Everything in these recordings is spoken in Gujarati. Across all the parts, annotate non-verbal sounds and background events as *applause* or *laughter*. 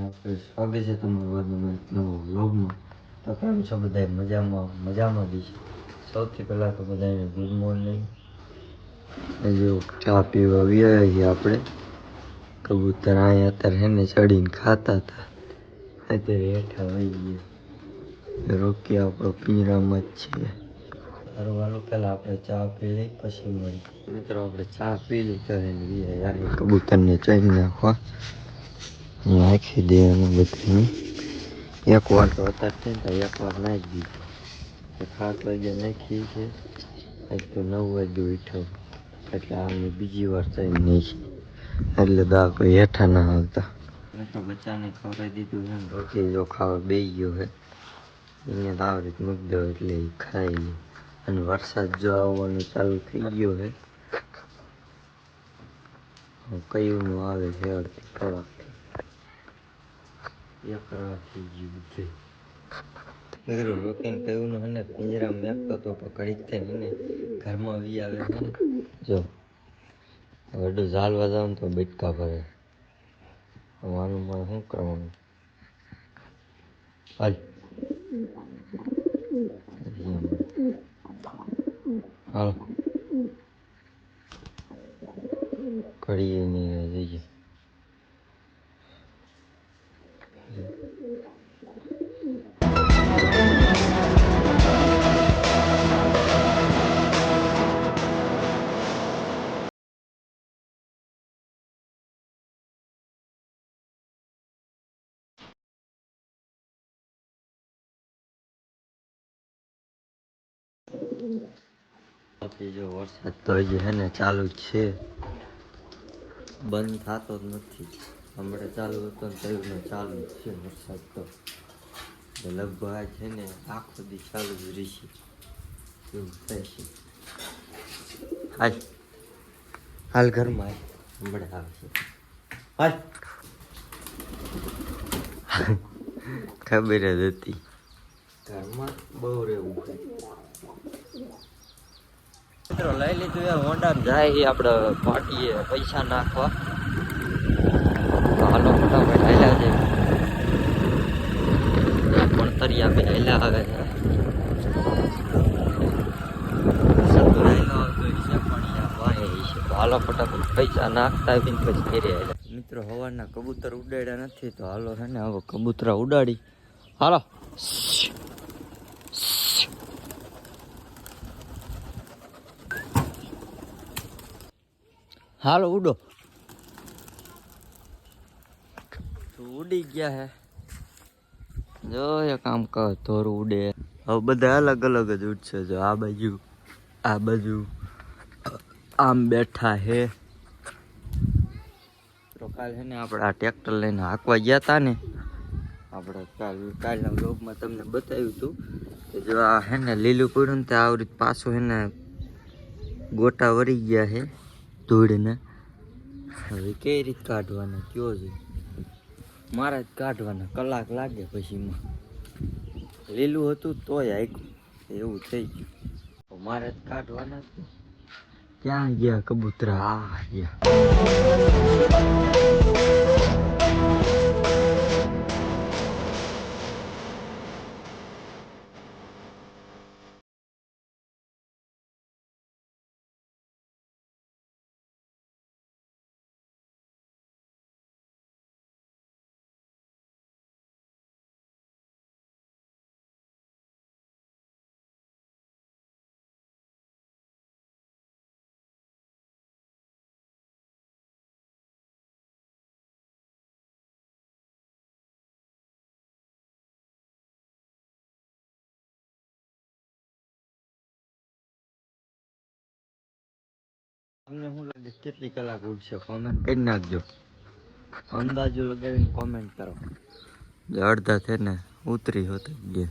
સ્વાગત છે તમારું નવો વ્લોગમાં. તો કેમ છો બધા મજામાં મજામાં બી છે. સૌથી પહેલાં તો બધાને ગુડ મોર્નિંગ. જો ચા પીવા આવ્યા છીએ આપણે. કબૂતર અહીંયા અત્યારે એને ચડીને ખાતા હતા. અત્યારે હેઠા વહી ગયા. રોકી આપણો પિંજરામાં જ છે સારું પહેલાં આપણે ચા પી લઈ પછી મળી મિત્રો, આપણે ચા પી લઈ ગયા કબૂતરને ચડી નાખવા. નાખી દેવાનું બધું એક વાર તો અત્યારે છે ને તો એક વાર નાખી દીધું તો સાત વાગે નાખી છે આજ તો નવ વાગે ઉઠ્યો એટલે આમે બીજી વાર ચડી નાખી એટલે દા કોઈ હેઠા ના આવતા મેં તો બચ્ચાને ખવડાવી દીધું છે ને રોટલી જો ખાવા બે ગયો છે એને તો આવી રીતે મૂકી દો એટલે એ ખાઈ લે અને વરસાદ જો આવવાનું ચાલુ થઈ ગયો છે કયું નું આવે છે અડધી કલાકથી એક કલાક થઈ મેં રોકીને કહ્યું ને હને મેકતો તો પણ ઘડીક થઈને એને ઘરમાં વી આવે છે જો વડું ઝાલવા જાવ તો બેટકા ભરે મારું મારે શું કરવાનું હાલ હાલ ઘડીએ નહીં જઈએ જો વરસાદ તો હજી હે ને ચાલુ છે. બંધ થતો જ નથી. હમણાં ચાલુ હતો ને તયું ચાલુ છે વરસાદ તો. લગભગ આ છે ને આખો દી ચાલુ જ રહેશે. એવું થશે હાલ. હાલ ઘરમાં હમણાં આવશે હાલ. *laughs* ખબર જ હતી. ઘરમાં બહુ રહેવું છે મિત્રો લઈ લીધું યાર હોન્ડા જાય એ આપણે પાટીએ પૈસા નાખવા. હાલો ફટાફટ હેલા છે. પણ તરિયા બે હાલ્યા આવે છે. હાલો ફટાફટ પૈસા નાખતા આવીને પછી ઘેરે આવ્યા મિત્રો હવાના કબૂતર ઉડાડ્યા નથી, તો હાલો છે ને હવે કબૂતરા ઉડાડી. હાલો. હાલો, ઉડો. ઉડી ગયા હે. જો એ કામ કર, ધોરું ઉડે. હવે બધા અલગ અલગ જ ઉડશે જો, આ બાજુ આ બાજુ, આમ બેઠા હે. તો કાલ છે ને આપણે આ ટ્રેક્ટર લઈને હાંકવા ગયા હતા ને. આપણે કાલ, કાલના બ્લોગમાં તમને બતાવ્યું હતું કે જો આ હે ને લીલું પડ્યું ને તે આવડી પાછું હે ને ગોટા વળી ગયા છે ધૂળને હવે કઈ રીત કાઢવાના? કયો છે? મારા જ કાઢવાના. કલાક લાગે પછીમાં લીલું હતું તોય આગ્યું એવું થઈ ગયું. મારે જ કાઢવાના ક્યાં ગયા કબૂતરા? આ ગયા. તમને હું લાગે કેટલી કલાક ઉડશે? કોમેન્ટ કરી નાખજો. અંદાજો લગાવીને કોમેન્ટ કરો. અડધા છે ને ઉતરી હોતી ગયા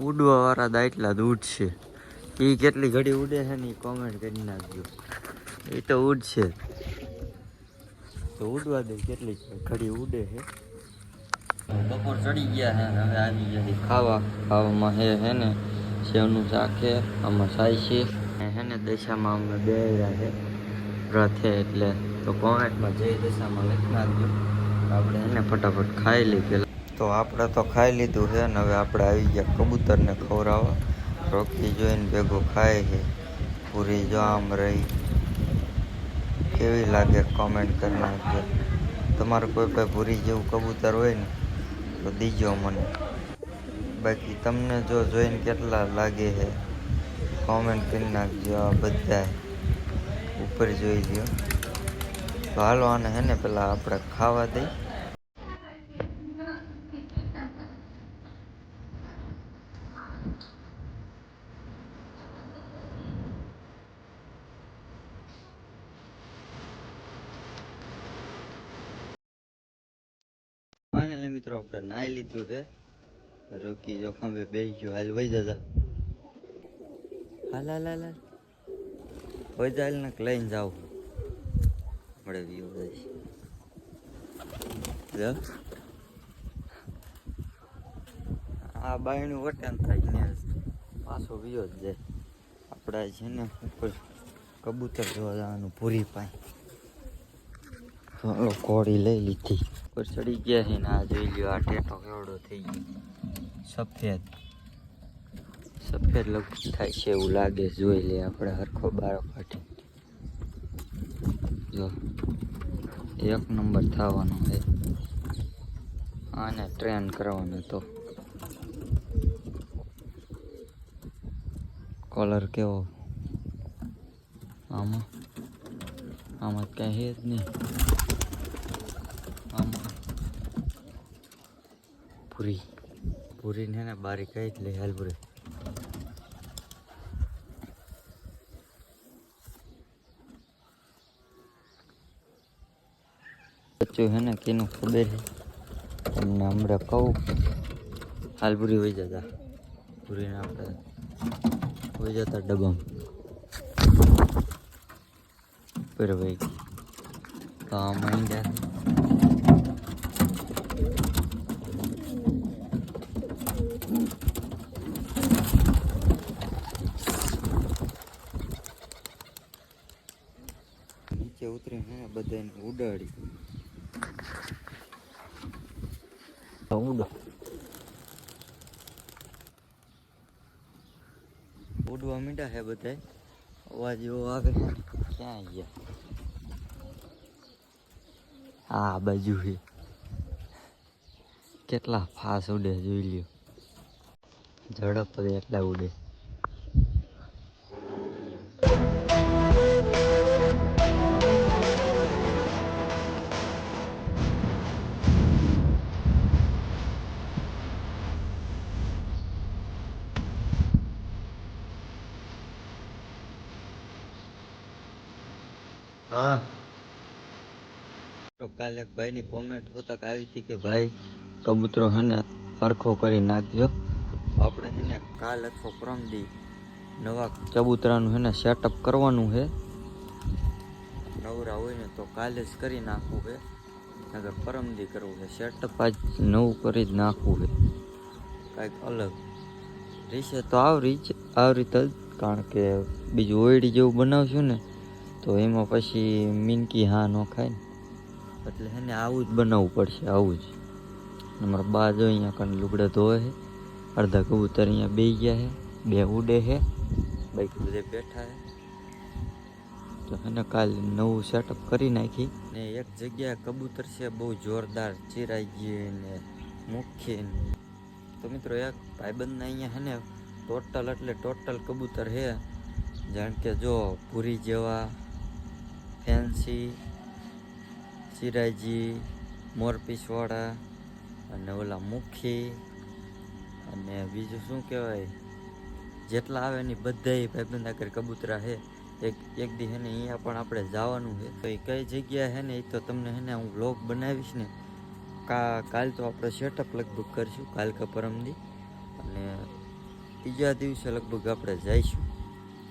ઉડવા વાળા દાટલા જ ઉડશે. એ કેટલી ઘડી ઉડે છે ને એ કોમેન્ટ કરી નાખજો. એ તો ઉડશે. તો ઉડવા દે, કેટલી ઘડી ઉડે છે બપોર ચડી ગયા હે હવે આવી ગયા ખાવા. ખાવામાં હે હે ને સેવનું શાક છે આમાં સાઈ છે. હે ને, દશામાં અમે બે છે રથે એટલે. તો કોમેન્ટમાં જઈ દશામાં લખી નાખજો આપણે એને ફટાફટ ખાઈ લઈ પેલા. તો આપણે તો ખાઈ લીધું છે ને, હવે આપણે આવી ગયા કબૂતરને ખવડાવવા. રોકી જોઈને ભેગો ખાય છે પૂરી જો આમ રહી. કેવી લાગે કોમેન્ટ કરી નાખજો તમારું કોઈ કોઈ ભૂરી જેવું કબૂતર હોય ને, તો દીજો મને. બાકી તમને જો જોઈને કેટલા લાગે છે કોમેન્ટ કરી નાખજો આ બધા ઉપર જોઈ લ્યો. તો હાલો આને હે ને પેલા આપણે ખાવા દઈ. મિત્રો લીધું છે. રોકી જો ખંભે બે ગયો. હાલ વહી જતા હાલ હાલ હાલ વહી જાય ને લઈને જાવ મળે વ્યૂ જાય આ બાયણું વટાણ થાય ને પાછો વિયો જ જાય. આપણે છે ને ઉપર કબૂતર જોવા જવાનું પૂરી પાય. કોળી લઈ લીધી. ઉપર ચડી ગયા છે ને આ જોઈ લ્યો, આ ટેટો કેવડો થઈ ગયો. સફેદ. સફેદ લગભગ થાય છે એવું લાગે જોઈ લે આપણે હરખો બારો કાઢી. જો, એક નંબર થવાનો છે. આને ટ્રેન કરવાનો તો. કલર કેવો? આમાં? આમાં કઈ જ નહીં આમાં પૂરી. પૂરી ને બારી કઈ જ લઈ હાલ પૂરી. બચ્ચું હે ને, કેનું ખબર છે તમને હમણાં કહું. હાલ પૂરી હોઈ જતા. પૂરીને આપણે હોઈ જતા ડબમ પર ભાઈ આમાં ઈંડા નીચે ઉતરી હે બધાને ઉડાડી. ઉડો ઉડવા મીંડા હે બધા અવાજ એવો આવે. ક્યાં ગયા? આ બાજુ કેટલા ફાસ ઉડે જોઈ લ્યો. ઝડપ એટલા ઉડે. હા. તો કાલે એક ભાઈની કોમેન્ટ હોતા આવી હતી કે ભાઈ કબૂતરો હે ને સરખો કરી નાખજો. કાલ અથવા પરમદી નવા ચબુતરાનું હે ને સેટઅપ કરવાનું છે નવરા હોય ને તો કાલે જ કરી નાખવું છે નગર પરમદી કરવું છે સેટઅપ આજ નવું કરી જ નાખવું છે કાંઈક અલગ. રીશે તો આવરી જ આવી રીતે જ. કારણ કે બીજું ઓયડી જેવું બનાવશું ને, તો એમાં પછી મીનકી હા ન ખાય ને. એટલે એને આવું જ બનાવવું પડશે, આવું જ. અમારા બા જો અહીંયા કણ લુગડા ધોવે છે અડધા કબૂતર અહીંયા બે ગયા છે, બે ઉડે છે બાઈક બધે બેઠા છે. તો એને કાલ નવું સેટઅપ કરી નાખી ને એક જગ્યાએ કબૂતર છે, બહુ જોરદાર ચીરાઈ ગયું ને મુખ્ય તો મિત્રો, એક ભાઈબંધના અહીંયા હે ને ટોટલ એટલે ટોટલ કબૂતર છે. જાણ કે જો પૂરી જેવા ફેન્સી ચિરાજી મોરપીસવાળા અને ઓલા મુખી અને બીજું શું કહેવાય? જેટલા આવે એની બધાય ભાઈબંધ આગળ કબૂતરા છે એક એક દી હે ને અહીંયા પણ આપણે જવાનું છે તો એ કઈ જગ્યા હે ને એ તો તમને હે ને હું વ્લોગ બનાવીશ ને, કા, કાલ તો આપણે સેટઅપ લગભગ કરીશું, કાલ કે પરમદી અને ત્રીજા દિવસે લગભગ આપણે જઈશું.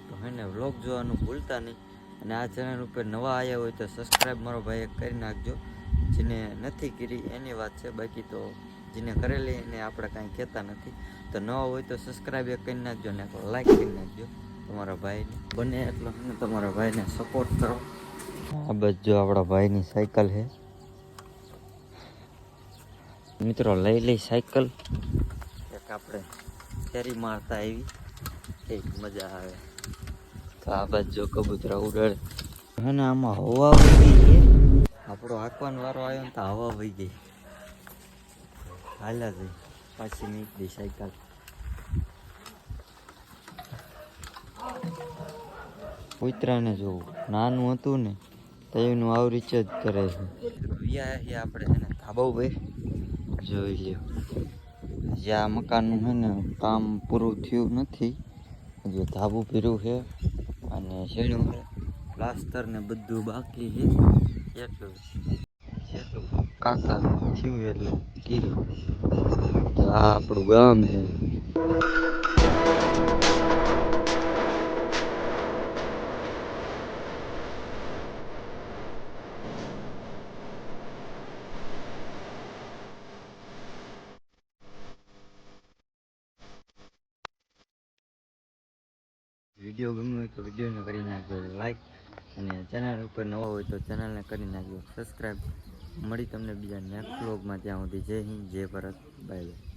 તો હે ને વ્લોગ જોવાનું ભૂલતા નહીં. અને આ ચેનલ ઉપર નવા આવ્યા હોય તો સબસ્ક્રાઈબ મારો ભાઈ કરી નાખજો, જેને નથી કરી એની વાત છે. બાકી તો જેને કરેલી એને આપણે કાંઈ કહેતા નથી. તો ન હોય તો સબસ્ક્રાઈબ એ કરી નાખજો ને લાઈક કરી નાખજો તમારા ભાઈને. બને એટલો તમારા ભાઈને સપોર્ટ કરો. આ બસ જો આપણા ભાઈની સાયકલ છે. મિત્રો લઈ લઈ સાયકલ એક આપણે ફેરી મારતા આવી. એક મજા આવે. તો આ બાજુ કબૂતરા ઉડે અને આમાં હવા વહી ગઈ આપણો હાંકવાનો વારો આવ્યો ને તો હવા વહી ગઈ. હાલ્યા જઈ પાછી દઈ સાયકલ કૂતરાને જોવું નાનું હતું ને તો એનું આવી જ કરે છે. વ્યા છે આપણે એને ધાબા ઉપર જોઈ લ્યો. જે આ મકાનનું છે ને કામ પૂરું થયું નથી. હજુ ધાબું પીરું છે. અને શેડું છે પ્લાસ્ટર ને બધું બાકી છે. એટલું કાકા થયું એટલે? કીધું આ આપણું ગામ છે. વીડિયો ગમ્યો હોય તો વિડીયોને કરી નાખજો લાઈક અને ચેનલ ઉપર નવો હોય તો ચેનલને કરી નાખજો સબસ્ક્રાઈબ મળી તમને બીજા નેક્સ્ટ વ્લોગમાં ત્યાં સુધી જય હિન્દ જય ભારત બાય બાય.